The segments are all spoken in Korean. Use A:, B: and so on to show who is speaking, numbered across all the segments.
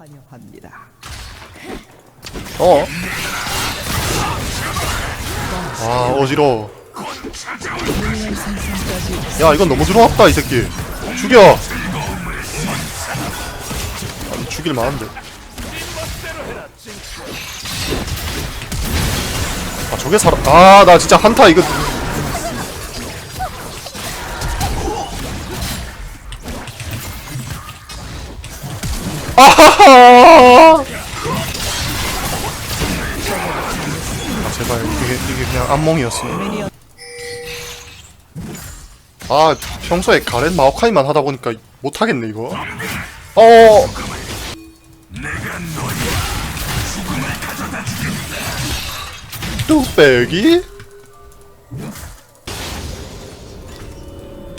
A: 환영합니다.
B: 어? 아 어지러워 야 이건 너무 들어왔다 이 새끼 죽여 아니 죽일 만한데 아 저게 살아 아나 진짜 한타 이거 아 제발 이게 이게 그냥 안몽이었으면 아 평소에 가렌 마오카이만 하다 보니까 못 하겠네 이거. 어. 뚝배기?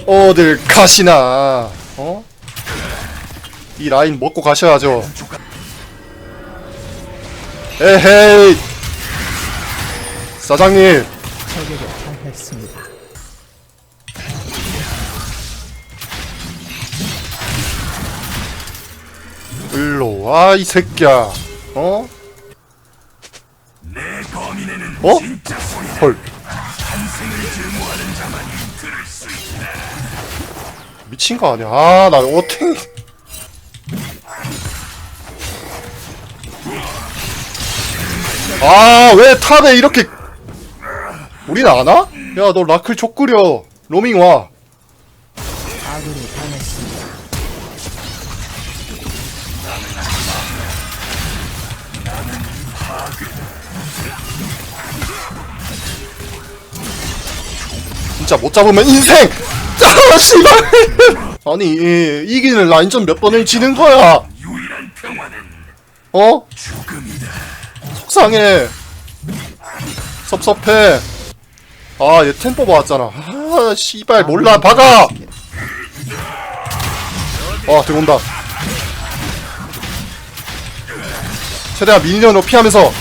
B: 어딜 가시나? 어? 이 라인 먹고 가셔야죠 에헤이 사장님. 일로 와 이 새끼야 어? 어? 헐 미친 거 아니야 아나 어떻게 아 왜 탑에 이렇게 우린 안 와? 야 너 라클 족구려 로밍 와. 진짜 못 잡으면 인생! 아, 씨발! 아니, 이, 이기는 라인전 몇 번을 지는 거야! 어? 속상해. 섭섭해. 아, 얘 템포 봐왔잖아. 아, 씨발, 몰라, 박아! 아, 들어온다. 최대한 미니언으로 피하면서.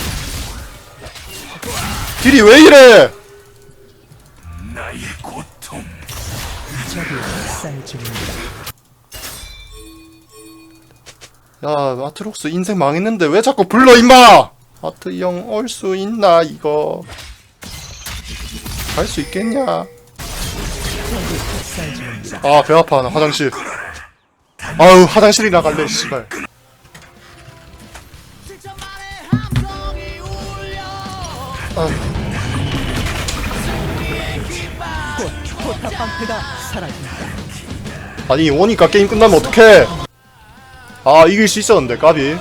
B: 딜이 왜 이래! 야, 아트록스 인생 망했는데 왜 자꾸 불러 임마! 아트 형 올 수 있나 이거? 갈 수 있겠냐? 아, 배 아파. 나 화장실. 아우, 화장실이나 갈래, 씨발.
A: 사라집니다.
B: 아니, 오니까 게임 끝나면 어떡해! 아, 이길 수 있었는데, 까비.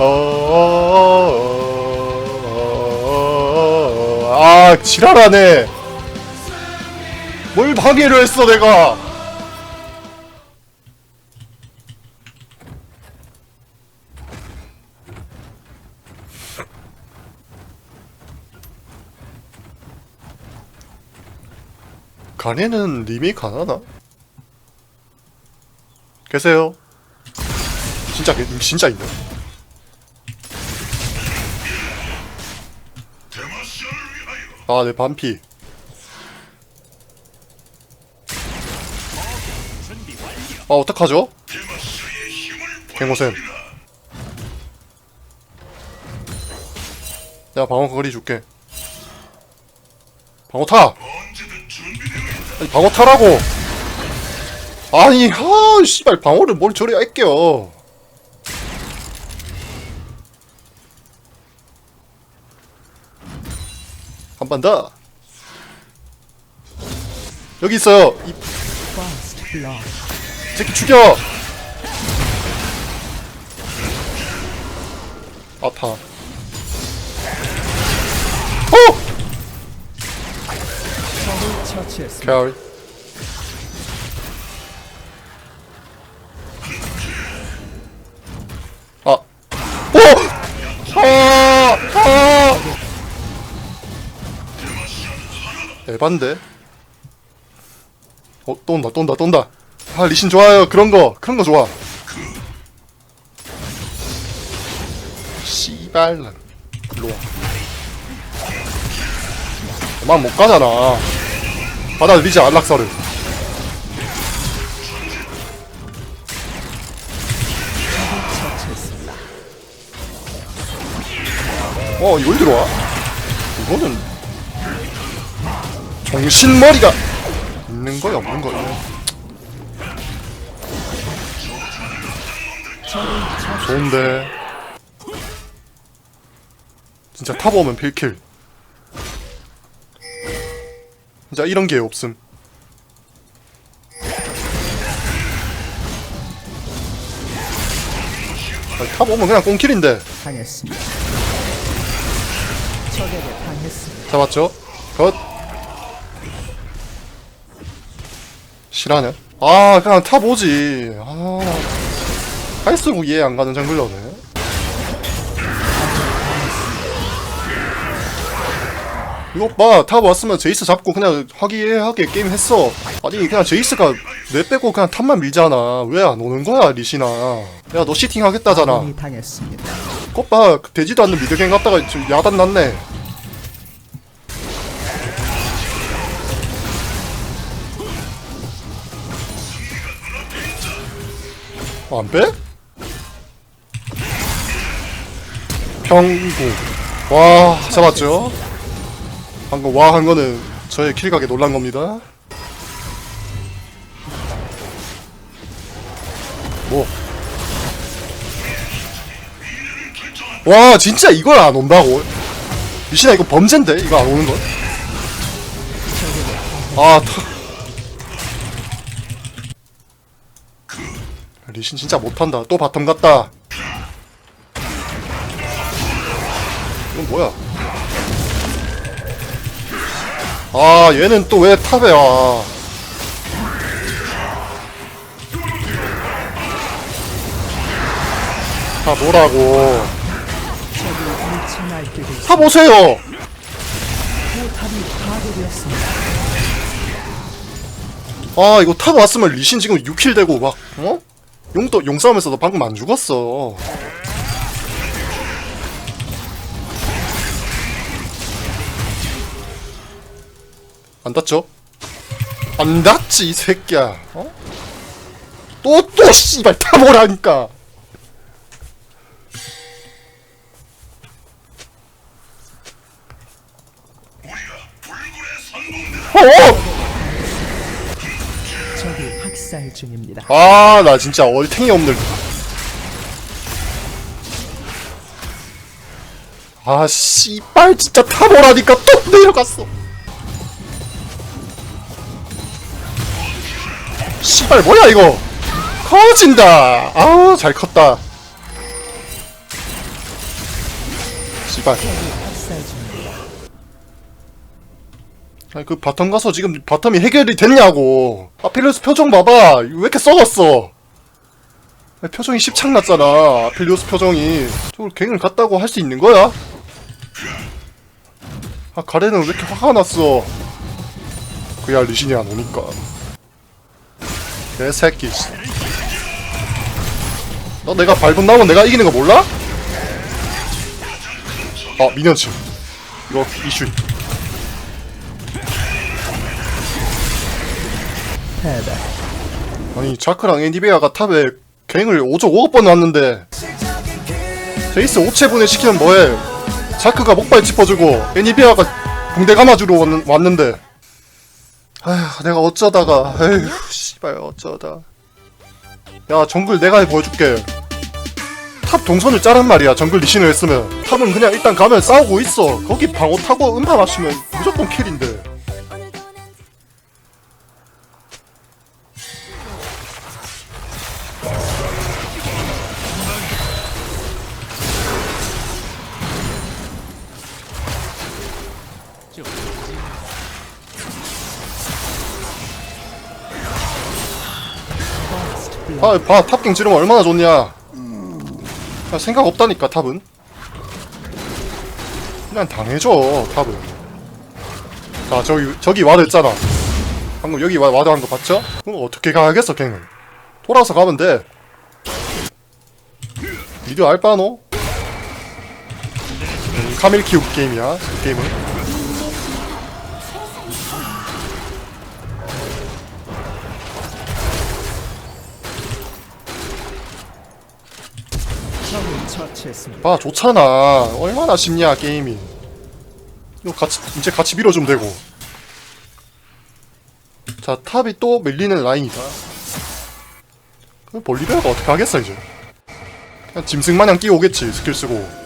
B: 어, 어, 어, 어, 아, 지랄하네. 뭘 방해를 했어, 내가! 가네는 리메이크 안 하나? 계세요? 진짜 계- 진짜 있네. 아, 내 반피. 아, 어떡하죠? 갱고쌤. 내가 방어 거리 줄게. 방어 타! 아니, 방어 타라고! 아니, 아, 씨발, 방어를 뭘 저리 아껴. 한 번 더. 여기 있어요. 이. 새끼 죽여. 아파. 어! 캐리. 예, 에반데? 어, 또 온다, 또 온다, 또 온다. 아, 리신 좋아요. 그런 거, 그런 거 좋아. 씨발란. 일로 와. 그만 못 가잖아. 받아들이지, 안락사를. 어, 이걸 들어와? 이거는 정신머리가 있는 거야 없는 거야 좋은데 진짜 탑 오면 필킬 진짜 이런 게 없음 아, 탑 오면 그냥 꽁킬인데
A: 당했습니다. 적에게 당했습니다.
B: 잡았죠? 컷 실하네 아 그냥 탑 오지 아 할수록 이해 안 가는 정글러네 이것 봐, 탑 왔으면 제이스 잡고 그냥 화기애애하게 게임 했어. 아니, 그냥 제이스가 뇌 빼고 그냥 탑만 밀잖아. 왜 안 오는 거야, 리시나. 야, 너 시팅 하겠다잖아.
A: 당했습니다.
B: 것 봐, 되지도 않는 미드갱 갔다가 지금 야단 났네. 어, 안 빼? 평구. 와, 잡았죠? 방금 와 한 거는 저의 킬각에 놀란 겁니다. 뭐. 와 진짜 이걸 안 온다고? 미신아 이거 범죄인데 이거 안 오는 거? 아 타... 리신 진짜 못한다. 또 바텀 갔다. 이건 뭐야? 아 얘는 또 왜 탑에 와? 아 뭐라고?
A: 포탑이 파괴되었습니다.
B: 아 이거 탑 왔으면 리신 지금 6킬 되고 막 어? 용도 용싸움에서도 방금 안 죽었어 안 닿죠? 안 닿지 이 새끼야 어? 또또 씨발 탑 오라니까 어?
A: 학살 중입니다.
B: 아, 나 진짜 얼탱이 없는. 아, 씨발, 진짜 타보라니까 또 내려갔어. 씨발, 뭐야, 이거? 커진다. 아우, 잘 컸다. 씨발. 아니, 그 바텀 가서 지금 바텀이 해결이 됐냐고. 아필리오스 표정 봐봐. 왜 이렇게 썩었어? 아니, 표정이 십창났잖아. 아필리오스 표정이. 저걸 갱을 갔다고 할 수 있는 거야? 아, 가래는 왜 이렇게 화가 났어? 그야 리신이 안 오니까. 개새끼. 씨. 너 내가 밟은 나오면 내가 이기는 거 몰라? 아, 미년치. 이거 이슈.
A: 패배.
B: 아니 자크랑 애니베아가 탑에 갱을 5조 5억 번 놨는데 제이스 5체분에 시키면 뭐해? 자크가 목발 짚어주고 애니베아가 붕대 감아주러 왔는, 왔는 데. 아휴 내가 어쩌다가. 에휴 씨발 어쩌다. 야 정글 내가 보여줄게. 탑 동선을 짜란 말이야 정글 리신을 했으면. 탑은 그냥 일단 가면 싸우고 있어. 거기 방어 타고 음파 맞추면 무조건 킬인데 아, 봐, 탑갱 지르면 얼마나 좋냐. 야, 생각 없다니까, 탑은. 그냥 당해줘, 탑은. 자, 저기, 저기 와드 했잖아. 방금 여기 와- 와드 한 거 봤죠? 그럼 어떻게 가야겠어, 갱을. 돌아서 가면 돼. 미드 알바노? 음, 카밀 키우기 게임이야, 이 게임은. 아 좋잖아. 얼마나 쉽냐 게임이. 이거 같이 이제 같이 밀어주면 되고. 자 탑이 또 밀리는 라인이다. 그럼 볼리베어가 어떻게 하겠어 이제? 그냥 짐승 마냥 뛰어오겠지 스킬 쓰고.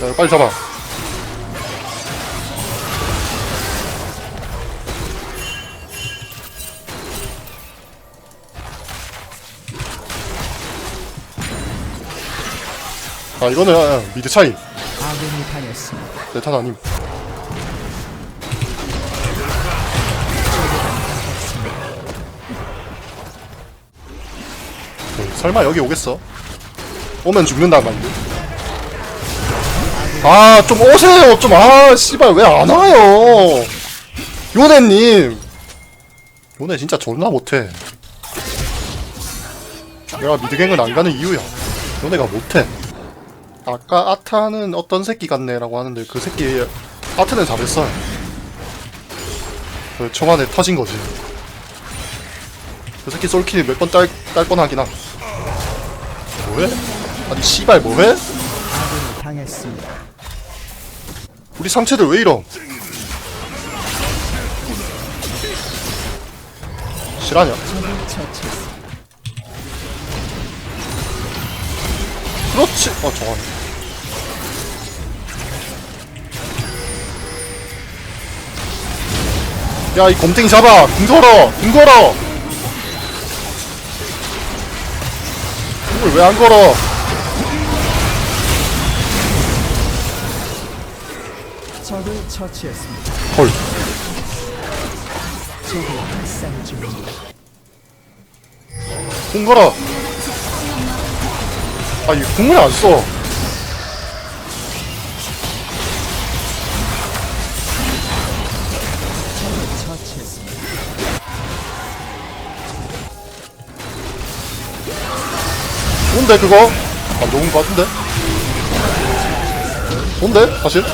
B: 자 빨리 잡아 아 이거는 아, 미드 차이.
A: 아군이 당했습니다.
B: 내탄 아님. 어, 설마 여기 오겠어? 오면 죽는단 말인데 아좀 오세요. 좀 아 씨발 왜 안 와요? 요네님. 요네 진짜 존나 못해. 내가 미드갱은 안 가는 이유야. 요네가 못해 아까 아타는 어떤 새끼 같네 라고 하는데 그 새끼 아트는 잘했어 그 청안에 터진 거지 그 새끼 솔킬이 몇 번 딸, 딸 뻔하긴 함 뭐해? 아니 씨발 뭐해?
A: 당했습니다.
B: 우리 상체들 왜 이럼 실화냐? 그렇지 어 정확 야이 곰탱이 잡아. 궁 걸어. 궁 걸어. 궁을 왜안 걸어?
A: 적을 처치했습니다.
B: 헐.
A: 적을 학살 중입니다.
B: 궁 걸어. 아이 궁을 안 써 뭔데 그거? 안 좋은 거 같은데? 뭔데? 사실?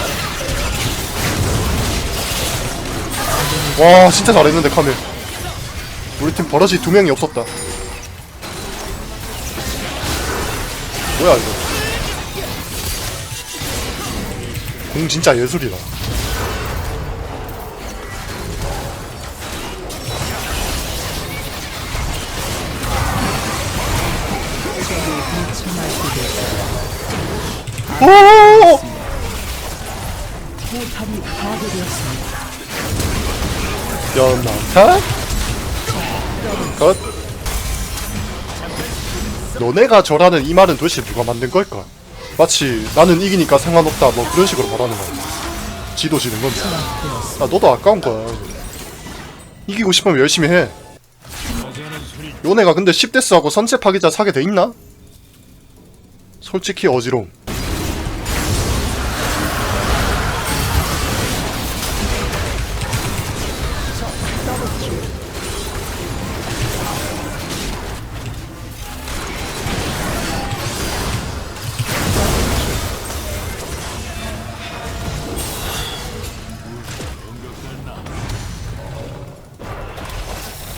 B: 와 진짜 잘했는데 카밀 우리 팀 버릇이 두 명이 없었다 뭐야 이거 공 진짜 예술이다
A: 파괴되었습니다.
B: 연막탄 컷 너네가 저라는 이 말은 도대체 누가 만든 걸까? 마치 나는 이기니까 상관없다 뭐 그런 식으로 말하는 거야 지도 지는 건데 아 너도 아까운 거야 이기고 싶으면 열심히 해 요네가 근데 10데스하고 선체 파기자 사게 돼 있나? 솔직히 어지러움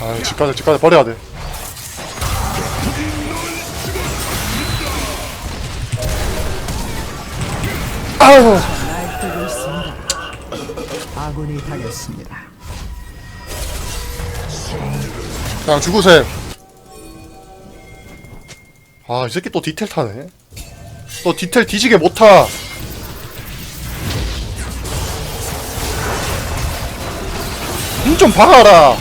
B: 아 집가자 집가자. 버려야 돼. 아우.
A: 날뛰고 있습니다. 아군이 당했습니다.
B: 그냥 죽으셈 아이 새끼 또 디텔 타네. 또 디텔 뒤지게 못 타. 힘좀 박아라